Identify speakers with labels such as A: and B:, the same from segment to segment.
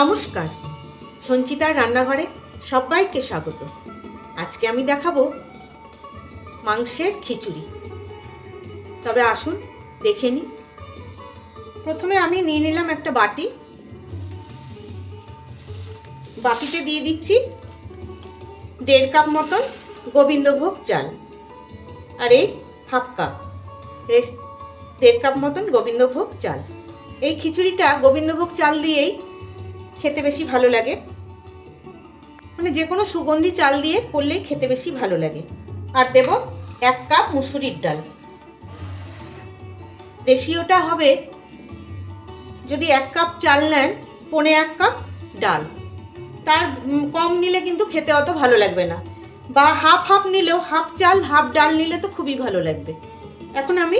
A: নমস্কার। সঞ্চিতার রান্নাঘরে সবাইকে স্বাগত। আজকে আমি দেখাবো মাংসের খিচুড়ি। তবে আসুন, দেখে নিই। প্রথমে আমি নিয়ে নিলাম একটা বাটি। বাটিতে দিয়ে দিচ্ছি দেড় কাপ মতন গোবিন্দভোগ চাল আর এই হাফ কাপ দেড় কাপ মতন গোবিন্দভোগ চাল। এই খিচুড়িটা গোবিন্দভোগ চাল দিয়েই খেতে বেশি ভালো লাগে। মানে যে কোনো সুগন্ধি চাল দিয়ে করলেই খেতে বেশি ভালো লাগে। আর দেব এক কাপ মুসুরির ডাল। রেশিওটা হবে যদি এক কাপ চাল নেন, পনে এক কাপ ডাল। তার কম নিলে কিন্তু খেতে অত ভালো লাগবে না। বা হাফ হাফ নিলেও, হাফ চাল, হাফ ডাল নিলে তো খুবই ভালো লাগবে। এখন আমি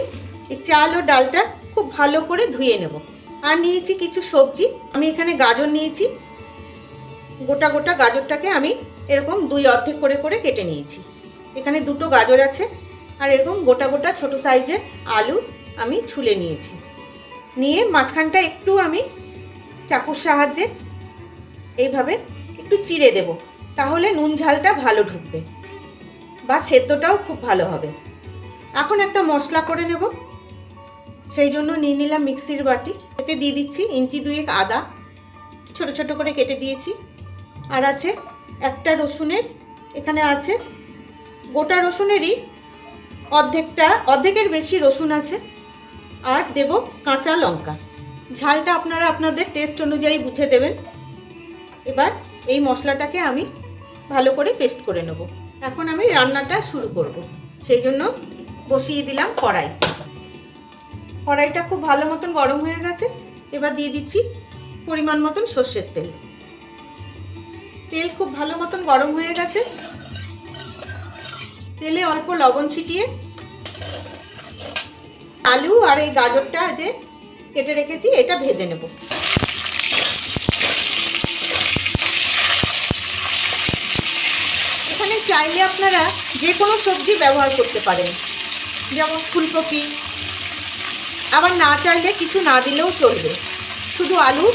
A: এই চাল ও ডালটা খুব ভালো করে ধুয়ে নেব। আর নিয়েছি কিছু সবজি। আমি এখানে গাজর নিয়েছি। গোটা গোটা গাজরটাকে আমি এরকম দুই অর্ধেক করে করে কেটে নিয়েছি। এখানে দুটো গাজর আছে। আর এরকম গোটা গোটা ছোট সাইজের আলু আমি ছুলে নিয়েছি। নিয়ে মাঝখানটা একটু আমি চাকুর সাহায্যে এইভাবে একটু চিড়ে দেব। তাহলে নুন ঝালটা ভালো ঢুকবে। বা সেদ্ধটাও খুব ভালো হবে। এখন একটা মশলা করে নেব। সেই জন্য নিয়ে নিলাম মিক্সির বাটি। এতে দিয়ে দিচ্ছি ইঞ্চি দুয়েক আদা। ছোট ছোট করে কেটে দিয়েছি। আর আছে একটা রসুনের, এখানে আছে গোটা রসুনেরই অর্ধেকটা, অর্ধেকের বেশি রসুন আছে। আর দেব কাঁচা লঙ্কা। ঝালটা আপনারা আপনাদের টেস্ট অনুযায়ী বুঝে দেবেন। এবার এই মশলাটাকে আমি ভালো করে পেস্ট করে নেব। এখন আমি রান্নাটা শুরু করব। সেই জন্য বসিয়ে দিলাম কড়াই। কড়াইটা খুব ভালো মতন গরম হয়ে গেছে। এবার দিয়ে দিচ্ছি পরিমাণ মতন সর্ষের তেল। তেল খুব ভালো মতন গরম হয়ে গেছে। তেলে অল্প লবণ ছিটিয়ে আলু আর এই গাজরটা যে কেটে রেখেছি, এটা ভেজে নেব। এখানে চাইলে আপনারা যে কোনো সবজি ব্যবহার করতে পারেন। যেমন ফুলকপি আবার না চাইলে কিছু না দিলেও চলবে। শুধু আলু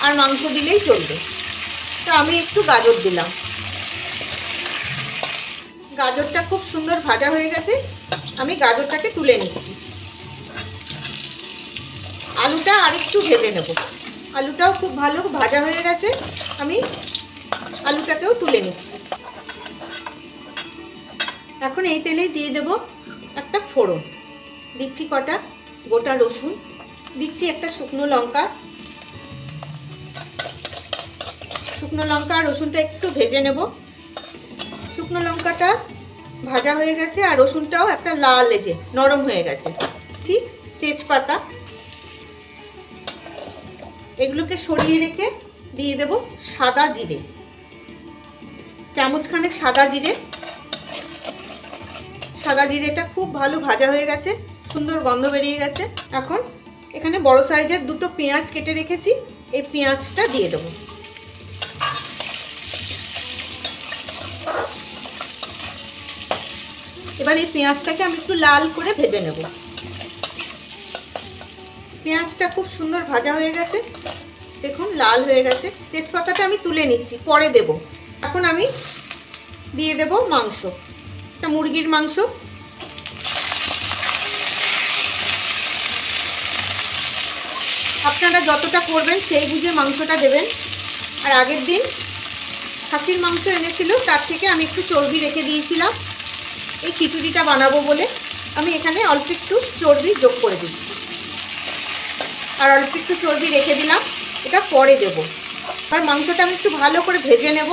A: আর মাংস দিলেই চলবে। তো আমি একটু গাজর দিলাম। গাজরটা খুব সুন্দর ভাজা হয়ে গেছে। আমি গাজরটাকে তুলে নিচ্ছি। আলুটা আরেকটু ভেজে নেব। আলুটাও খুব ভালো ভাজা হয়ে গেছে। আমি আলুটাকেও তুলে নিচ্ছি। এখন এই তেলেই দিয়ে দেব একটা ফোড়ন। দিচ্ছি কটা? গোটা রসুন, দিচ্ছি একটা শুকনো লঙ্কা। শুকনো লঙ্কা আর রসুনটা একটু ভেজে নেব। শুকনো লঙ্কাটা ভাজা হয়ে গেছে আর রসুনটাও একটা লাল এজে, নরম হয়ে গেছে। ঠিক তেজপাতা। এগুলোকে সরিয়ে রেখে দিয়ে দেব সাদা জিরে। চামচখানেক সাদা জিরে। সাদা জিরেটা খুব ভালো ভাজা হয়ে গেছে। সুন্দর গন্ধ বেরিয়ে গেছে। এখন এখানে বড় সাইজের দুটো পেঁয়াজ কেটে রেখেছি। এই পেঁয়াজটা দিয়ে দেবো। এবার এই পেঁয়াজটাকে আমি একটু লাল করে ভেজে নেব। পেঁয়াজটা খুব সুন্দর ভাজা হয়ে গেছে। দেখুন, লাল হয়ে গেছে। তেজপাতাটা আমি তুলে নিচ্ছি, পরে দেব। এখন আমি দিয়ে দেব মাংস। একটা মুরগির মাংস। আপনারা যতটা করবেন সেই বুঝে মাংসটা দেবেন। আর আগের দিন খাসির মাংস এনেছিল, তার থেকে আমি একটু চর্বি রেখে দিয়েছিলাম। এই খিচুড়িটা বানাবো বলে আমি এখানে অল্প একটু চর্বি যোগ করে দিচ্ছি। আর অল্প একটু চর্বি রেখে দিলাম, এটা পরে দেবো। আর মাংসটা আমি একটু ভালো করে ভেজে নেব।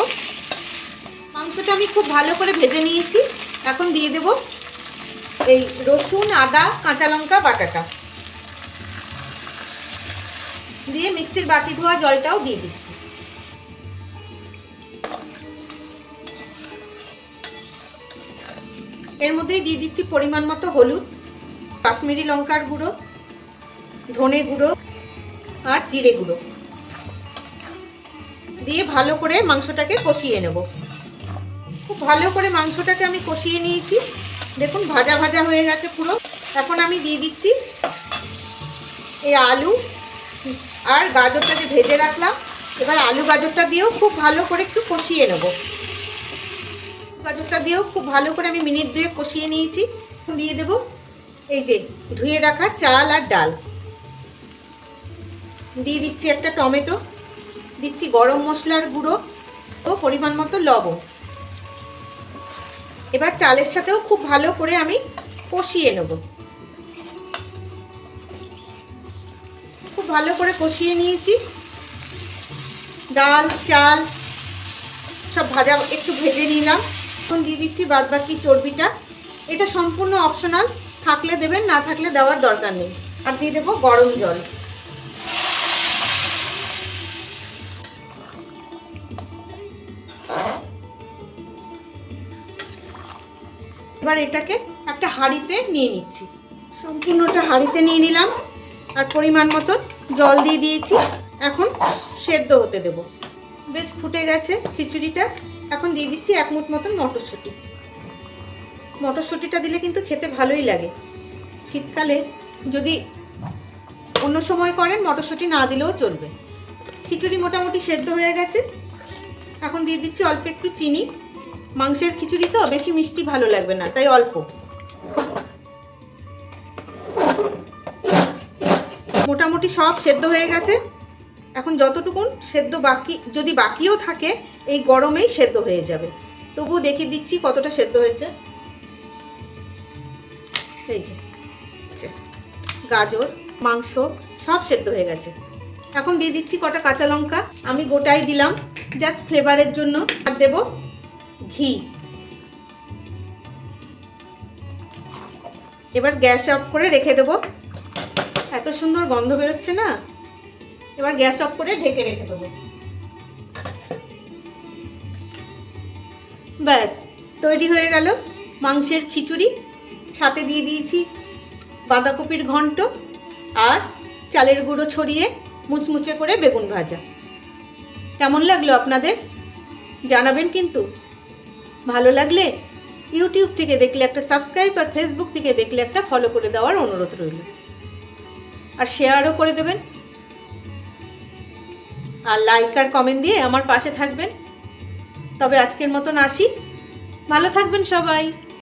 A: মাংসটা আমি খুব ভালো করে ভেজে নিয়েছি। এখন দিয়ে দেব এই রসুন, আদা, কাঁচা লঙ্কা, বাটাটা। দিয়ে মিক্সির বাটি ধোয়া জলটাও দিয়ে দিচ্ছি। এর মধ্যেই দিয়ে দিচ্ছি পরিমাণ মতো হলুদ, কাশ্মীরি লঙ্কার গুঁড়ো, ধনে গুঁড়ো আর জিরে গুঁড়ো। দিয়ে ভালো করে মাংসটাকে কষিয়ে নেব। খুব ভালো করে মাংসটাকে আমি কষিয়ে নিয়েছি। দেখুন, ভাজা ভাজা হয়ে গেছে পুরো। এখন আমি দিয়ে দিচ্ছি এই আলু আর গাজরটা যে ভেজে রাখলাম। এবার আলু গাজরটা দিয়েও খুব ভালো করে একটু কষিয়ে নেব। গাজরটা দিয়েও খুব ভালো করে আমি মিনিট দুয়ে কষিয়ে নিয়েছি। দিয়ে দেব এই যে ধুয়ে রাখা চাল আর ডাল। দিয়ে দিচ্ছি একটা টমেটো, দিচ্ছি গরম মশলার গুঁড়ো ও পরিমাণ মতো লবণ। এবার চালের সাথেও খুব ভালো করে আমি কষিয়ে নেব। ভালো করে কষিয়ে নিয়েছি। ডাল, চাল, সব ভাজা একটু ভেজে নিলাম। এখন দিয়ে দিচ্ছি বাদ বাকি চর্বিটা। এটা সম্পূর্ণ অপশনাল থাকলে দেবেন, না থাকলে দেওয়ার দরকার নেই। আর দিয়ে দেবো গরম জল। এবার এটাকে একটা হাঁড়িতে নিয়ে নিচ্ছি। সম্পূর্ণটা হাঁড়িতে নিয়ে নিলাম। আর পরিমাণ মতো জল দিয়ে দিয়েছি। এখন সেদ্ধ হতে দেব। বেশ ফুটে গেছে খিচুড়িটা। এখন দিয়ে দিচ্ছি এক মুঠ মতন মটরশুঁটি। মটরশুঁটিটা দিলে কিন্তু খেতে ভালোই লাগে। শীতকালে যদি অন্য সময় করেন, মটরশুঁটি না দিলেও চলবে। খিচুড়ি মোটামুটি সেদ্ধ হয়ে গেছে। এখন দিয়ে দিচ্ছি অল্প একটু চিনি। মাংসের খিচুড়ি তো, বেশি মিষ্টি ভালো লাগবে না, তাই অল্প। মোটামুটি সব সেদ্ধ হয়ে গেছে। এখন যতটুকুন সেদ্ধ বাকি যদি বাকিও থাকে এই গরমেই সেদ্ধ হয়ে যাবে। তবুও দেখিয়ে দিচ্ছি কতটা সেদ্ধ হয়েছে। এই যে আচ্ছা, গাজর মাংস সব সেদ্ধ হয়ে গেছে। এখন দিয়ে দিচ্ছি কটা কাঁচা লঙ্কা। আমি গোটাই দিলাম জাস্ট ফ্লেভারের জন্য। আর দেব ঘি। এবার গ্যাস অফ করে রেখে দেবো। এত সুন্দর গন্ধ বেরোচ্ছে না? এবার গ্যাস অফ করে ঢেকে রেখে দেবো। ব্যাস, তৈরি হয়ে গেল মাংসের খিচুড়ি। সাথে দিয়ে দিয়েছি বাঁধাকপির ঘন্ট আর চালের গুঁড়ো ছড়িয়ে মুচমুচে করে বেগুন ভাজা। কেমন লাগল আপনাদের? জানাবেন কিন্তু। ভালো লাগলে ইউটিউব থেকে দেখলে একটা সাবস্ক্রাইব আর ফেসবুক থেকে দেখলে একটা ফলো করে দেওয়ার অনুরোধ রইল। আর শেয়ারও করে দেবেন। আর লাইক আর কমেন্ট দিয়ে আমার পাশে থাকবেন। তবে আজকের মতন আসি। ভালো থাকবেন সবাই।